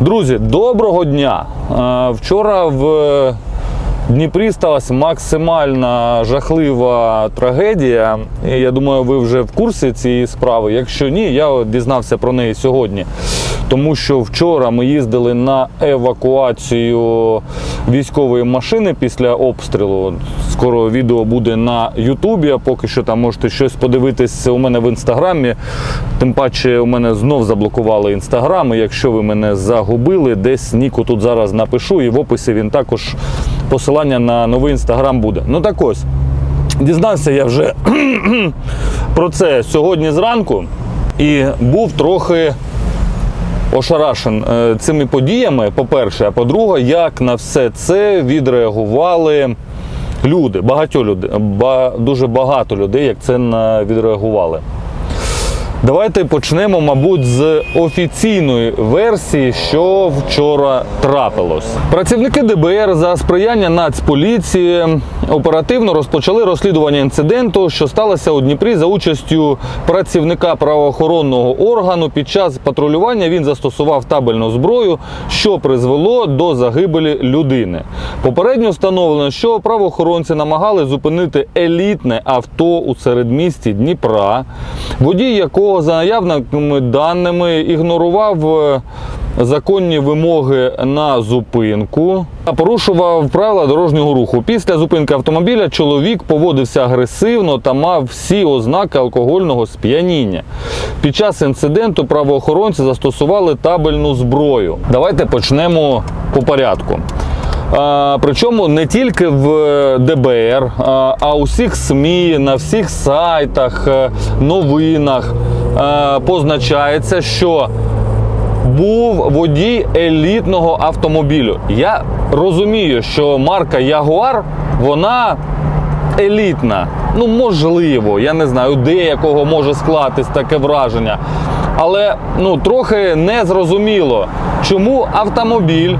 Друзі, доброго дня! Е, Вчора в Дніпрі сталася максимальна жахлива трагедія. Я думаю, ви вже в курсі цієї справи. Якщо ні, я дізнався про неї сьогодні. Тому що вчора ми їздили на евакуацію військової машини після обстрілу. Скоро відео буде на Ютубі, а поки що там можете щось подивитись у мене в інстаграмі. Тим паче у мене знов заблокували інстаграм. Якщо ви мене загубили, десь Ніку тут зараз напишу, і в описі він також посилання на новий інстаграм буде. Ну так ось. Дізнався я вже про це сьогодні зранку і був трохи ошарашен е, цими подіями, по-перше, а по-друге, як на все це відреагували люди, багато людей, дуже багато людей, як це відреагували. Давайте почнемо, мабуть, з офіційної версії, що вчора трапилось. Працівники ДБР за сприяння Нацполіції оперативно розпочали розслідування інциденту, що сталося у Дніпрі за участю працівника правоохоронного органу. Під час патрулювання він застосував табельну зброю, що призвело до загибелі людини. Попередньо встановлено, що правоохоронці намагали зупинити елітне авто у середмісті Дніпра, водій якого за наявними даними ігнорував е, законні вимоги на зупинку, та порушував правила дорожнього руху. Після зупинки автомобіля чоловік поводився агресивно та мав всі ознаки алкогольного сп'яніння. Під час інциденту правоохоронці застосували табельну зброю. Давайте почнемо по порядку. Причому не тільки в ДБР, а, у всіх СМІ, на всіх сайтах, е, новинах е, позначається, що був водій елітного автомобілю. Я розумію, що марка Ягуар вона елітна. Ну, можливо, я не знаю, деякого може склатись таке враження. Але ну, трохи незрозуміло, чому автомобіль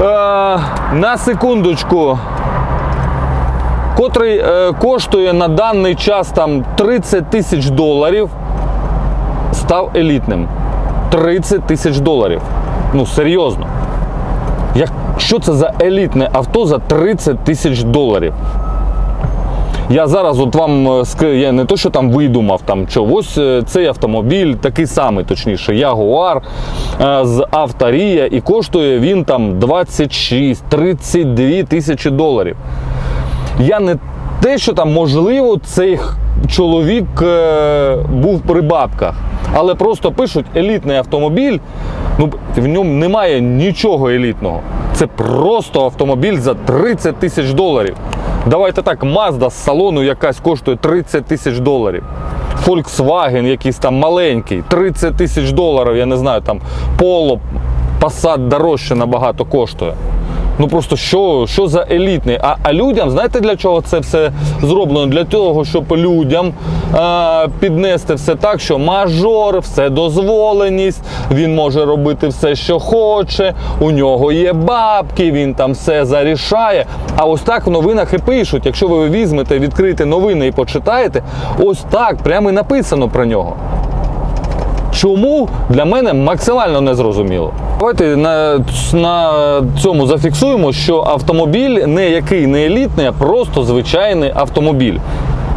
на секундочку, котрий е, коштує на даний час там 30 тисяч доларів, став елітним. 30 тисяч доларів. Ну, серйозно. Як, що це за елітне авто за 30 тисяч доларів? Я зараз от вам е, я не то, що там видумав, там ось е, цей автомобіль, такий самий, точніше, Ягуар е, з Авторія, і коштує він там 26-32 тисячі доларів. Я не те, що там можливо цей чоловік був при бабках, але просто пишуть елітний автомобіль. Ну в ньому немає нічого елітного. Це просто автомобіль за 30 тисяч доларів. Давайте так, Mazda з салону якась коштує 30 тисяч доларів. Volkswagen якийсь там маленький, 30 тисяч доларів, я не знаю, там Polo, Passat дорожче набагато коштує. Ну просто що, що за елітний? А, а людям, знаєте для чого це все зроблено? Для того, щоб людям е, піднести все так, що мажор, все дозволеність, він може робити все, що хоче, у нього є бабки, він там все зарішає. А ось так в новинах і пишуть. Якщо ви візьмете, відкрите новини і почитаєте, ось так прямо і написано про нього. Чому для мене максимально незрозуміло. Давайте на, на цьому зафіксуємо, що автомобіль не який не елітний, а просто звичайний автомобіль.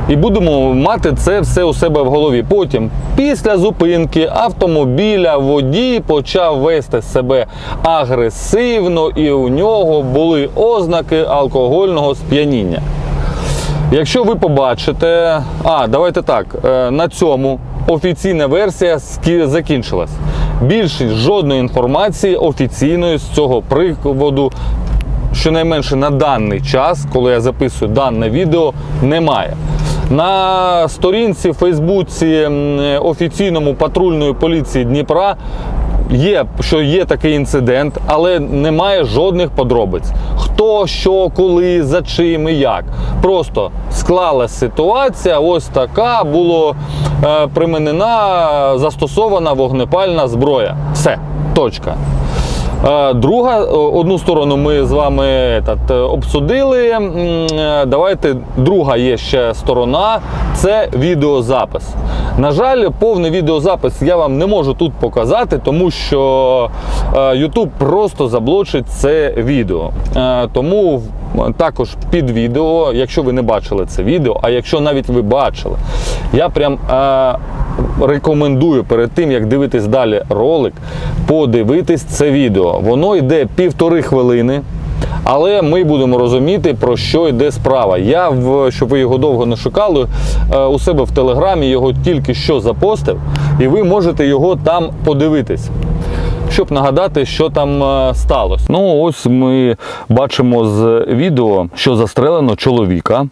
І будемо мати це все у себе в голові. Потім, після зупинки автомобіля, водій почав вести себе агресивно, і у нього були ознаки алкогольного сп'яніння. Якщо ви побачите, а давайте так, е, на цьому офіційна версія закінчилась. Більше жодної інформації офіційної з цього приводу, щонайменше на даний час, коли я записую дане відео, немає. На сторінці в Фейсбуці офіційному патрульної поліції Дніпра Є, що є такий інцидент, але немає жодних подробиць. Хто, що, коли, за чим і як. Просто склалася ситуація, ось така було е, применена застосована вогнепальна зброя. Все, точка. Е, Друга, е, одну сторону ми з вами этот, е, обсудили. Давайте друга є ще сторона це відеозапис. На жаль, повний відеозапис я вам не можу тут показати, тому що YouTube просто заблочить це відео. Тому також під відео, якщо ви не бачили це відео, а якщо навіть ви бачили, я прям рекомендую перед тим, як дивитись далі ролик, подивитись це відео. Воно йде півтори хвилини. Але ми будемо розуміти, про що йде справа. Я, щоб ви його довго не шукали, е, у себе в телеграмі його тільки що запостив, і ви можете його там подивитись. Щоб нагадати, що там е, сталося. Ну, ось ми бачимо з відео, що застрелено чоловіка.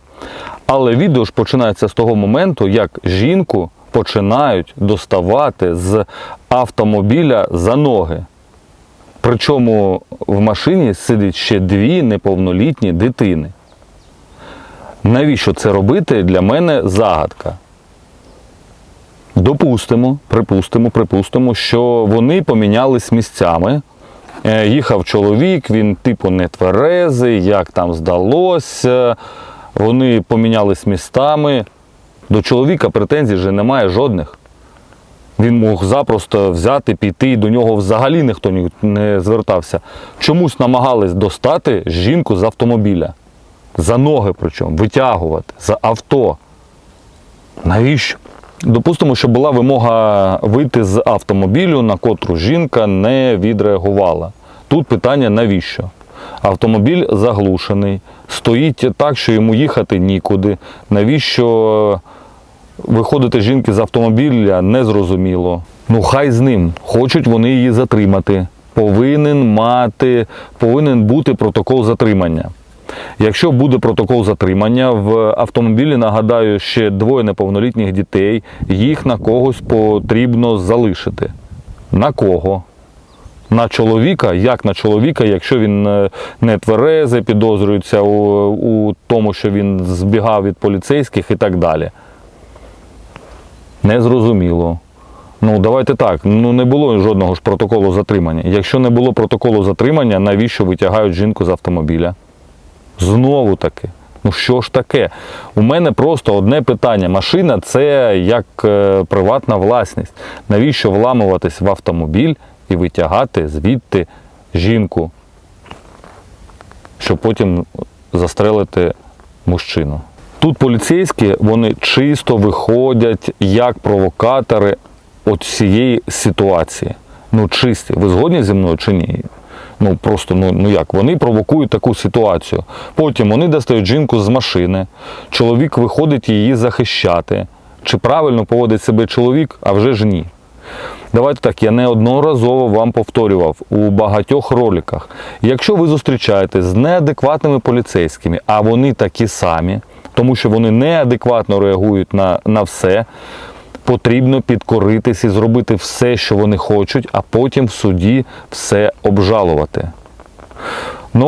Але відео ж починається з того моменту, як жінку починають доставати з автомобіля за ноги. Причому в машині сидить ще дві неповнолітні дитини. Навіщо це робити для мене загадка? Допустимо, припустимо, припустимо, що вони помінялись місцями. Е, Їхав чоловік, він типу не тверезий, як там здалося. Вони помінялись містами. До чоловіка претензій вже немає жодних. Він мог запросто взяти, піти, і до нього взагалі ніхто не звертався. Чомусь намагались достати жінку з автомобіля. За ноги причому, витягувати, за авто. Навіщо? Допустимо, що була вимога вийти з автомобілю, на котру жінка не відреагувала. Тут питання навіщо? Автомобіль заглушений, стоїть так, що йому їхати нікуди. Навіщо виходити жінки з автомобіля незрозуміло. Ну хай з ним. Хочуть вони її затримати. Повинен мати, повинен бути протокол затримання. Якщо буде протокол затримання, в автомобілі, нагадаю, ще двоє неповнолітніх дітей, їх на когось потрібно залишити. На кого? На чоловіка, як на чоловіка, якщо він е, не тверезий, підозрюється у, у тому, що він збігав від поліцейських і так далі. Незрозуміло. Ну, давайте так. Ну не було жодного ж протоколу затримання. Якщо не було протоколу затримання, навіщо витягають жінку з автомобіля? Знову таки. Ну що ж таке? У мене просто одне питання. Машина це як е, приватна власність. Навіщо вламуватись в автомобіль і витягати звідти жінку, щоб потім застрелити мужчину? Тут поліцейські вони чисто виходять як провокатори от цієї ситуації. Ну, чисті. Ви згодні зі мною чи ні? Ну просто ну, ну як, вони провокують таку ситуацію. Потім вони достають жінку з машини, чоловік виходить її захищати. Чи правильно поводить себе чоловік, а вже ж ні. Давайте так, я неодноразово вам повторював у багатьох роликах. Якщо ви зустрічаєтесь з неадекватними поліцейськими, а вони такі самі, тому що вони неадекватно реагують на, на все, потрібно підкоритись і зробити все, що вони хочуть, а потім в суді все обжалувати. Ну,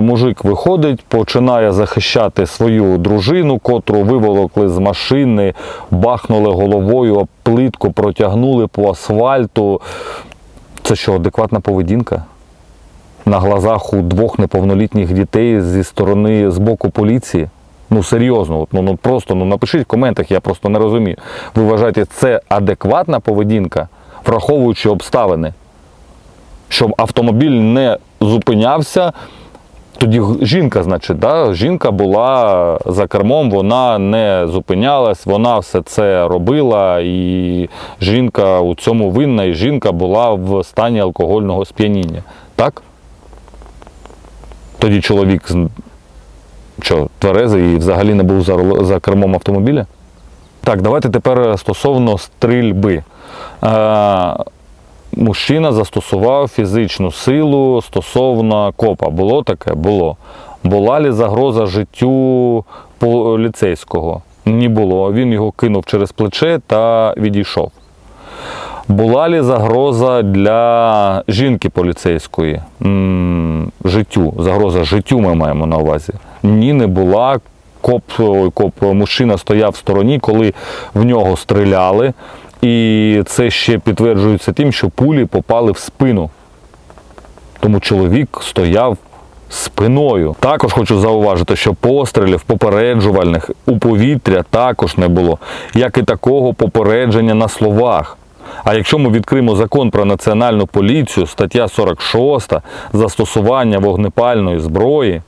мужик виходить, починає захищати свою дружину, котру виволокли з машини, бахнули головою, плитку протягнули по асфальту. Це що, адекватна поведінка? На глазах у двох неповнолітніх дітей зі сторони з боку поліції. Ну серйозно, от, ну, ну просто ну напишіть в коментах, я просто не розумію. Ви вважаєте, це адекватна поведінка, враховуючи обставини? щоб автомобіль не зупинявся. Тоді жінка, значить, да? жінка була за кермом, вона не зупинялась, вона все це робила, і жінка у цьому винна, і жінка була в стані алкогольного сп'яніння. Так? Тоді чоловік що, тверезий і взагалі не був за, за кермом автомобіля? Так, давайте тепер стосовно стрільби. Е, мужчина застосував фізичну силу стосовно копа. Було таке? Було. Була ли загроза життю поліцейського? Не було. Він його кинув через плече та відійшов. Була ли загроза для жінки поліцейської? М, життю. Загроза життю ми маємо на увазі. Ні, не була. Коп, коп, мужчина стояв в стороні, коли в нього стріляли. І це ще підтверджується тим, що пулі попали в спину. Тому чоловік стояв спиною. Також хочу зауважити, що пострілів попереджувальних у повітря також не було, як і такого попередження на словах. А якщо ми відкриємо закон про національну поліцію, стаття 46, застосування вогнепальної зброї,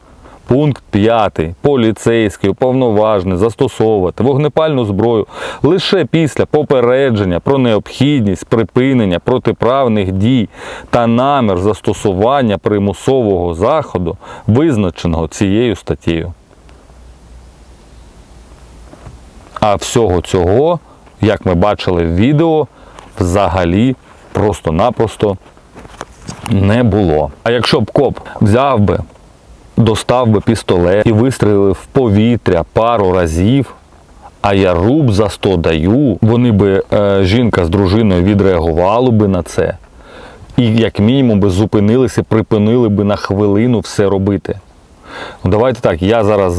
пункт 5. Поліцейський уповноважений застосовувати вогнепальну зброю лише після попередження про необхідність припинення протиправних дій та намір застосування примусового заходу, визначеного цією статтею. А всього цього, як ми бачили в відео, взагалі просто-напросто не було. А якщо б коп взяв би, достав би пістолет і вистрілив в повітря пару разів, а я руб за 100 даю, вони би, е, жінка з дружиною відреагували би на це. І як мінімум би зупинилися, припинили би на хвилину все робити. Ну, давайте так, я зараз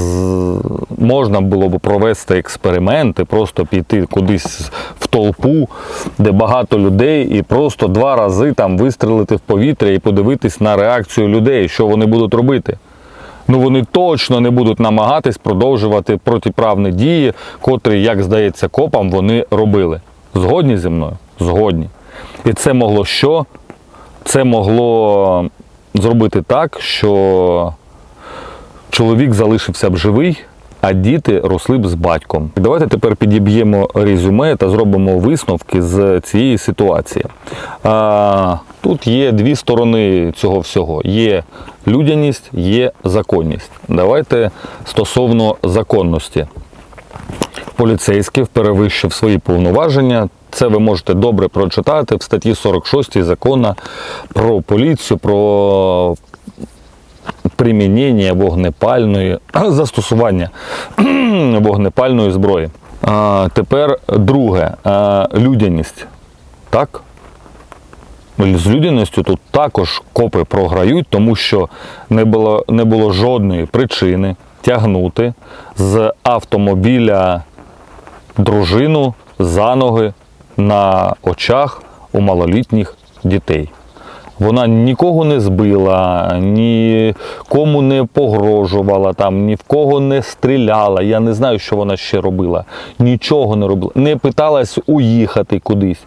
можна було б провести експерименти, просто піти кудись в толпу, де багато людей, і просто два рази там вистрелити в повітря і подивитись на реакцію людей, що вони будуть робити. Ну вони точно не будуть намагатись продовжувати протиправні дії, котрі, як здається, копам вони робили. Згодні зі мною? Згодні. І це могло що? Це могло зробити так, що чоловік залишився б живий, а діти росли б з батьком. Давайте тепер підіб'ємо резюме та зробимо висновки з цієї ситуації. А, тут є дві сторони цього всього: є людяність, є законність. Давайте стосовно законності. Поліцейський перевищив свої повноваження. Це ви можете добре прочитати в статті 46 закону про поліцію, про примінення вогнепальної застосування вогнепальної зброї. А, тепер друге а, людяність. Так? З людяністю тут також копи програють, тому що не було, не було жодної причини тягнути з автомобіля дружину за ноги на очах у малолітніх дітей. Вона нікого не збила, нікому не погрожувала, там, ні в кого не стріляла. Я не знаю, що вона ще робила. Нічого не робила. Не питалась уїхати кудись,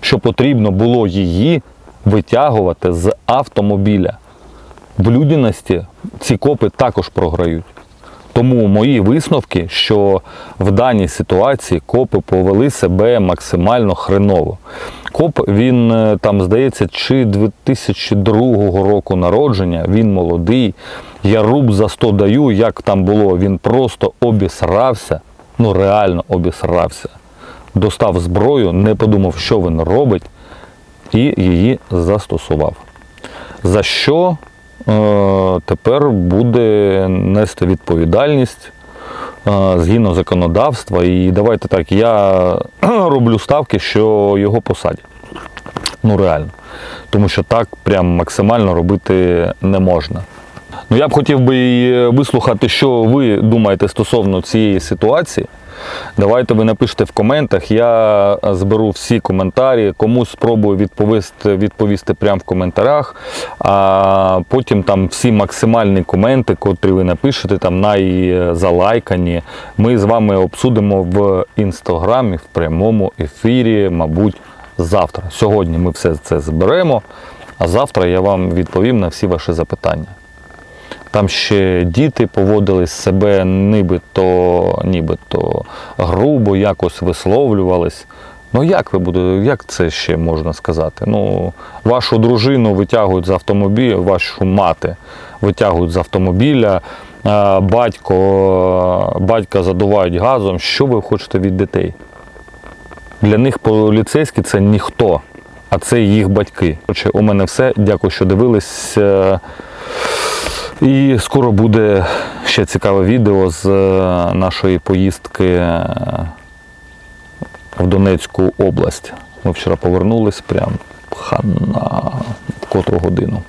що потрібно було її витягувати з автомобіля. В людяності ці копи також програють. Тому мої висновки, що в даній ситуації копи повели себе максимально хреново. Коп, він е, там, здається, чи 2002 року народження, він молодий. Я руб за 100 даю, як там було, він просто обісрався, ну реально обісрався. Достав зброю, не подумав, що він робить, і її застосував. За що тепер буде нести відповідальність е, згідно законодавства. І давайте так, я роблю ставки, що його посадять. Ну реально. Тому що так прям максимально робити не можна. Ну я б хотів би і вислухати, що ви думаєте стосовно цієї ситуації. Давайте ви напишете в коментах. Я зберу всі коментарі, комусь спробую відповісти, відповісти прямо в коментарях. А потім там всі максимальні коменти, котрі ви напишете, там найзалайкані, ми з вами обсудимо в інстаграмі в прямому ефірі, мабуть, завтра. Сьогодні ми все це зберемо, а завтра я вам відповім на всі ваші запитання. Там ще діти поводились себе нібито, нібито грубо, якось висловлювались. Ну як ви будете, як це ще можна сказати? Ну, вашу дружину витягують з автомобіля, вашу мати витягують з автомобіля, батько, батька задувають газом. Що ви хочете від дітей? Для них поліцейські це ніхто, а це їх батьки. Отже, у мене все. Дякую, що дивились. І скоро буде ще цікаве відео з е, нашої поїздки е, в Донецьку область. Ми вчора повернулись прям хана котру годину.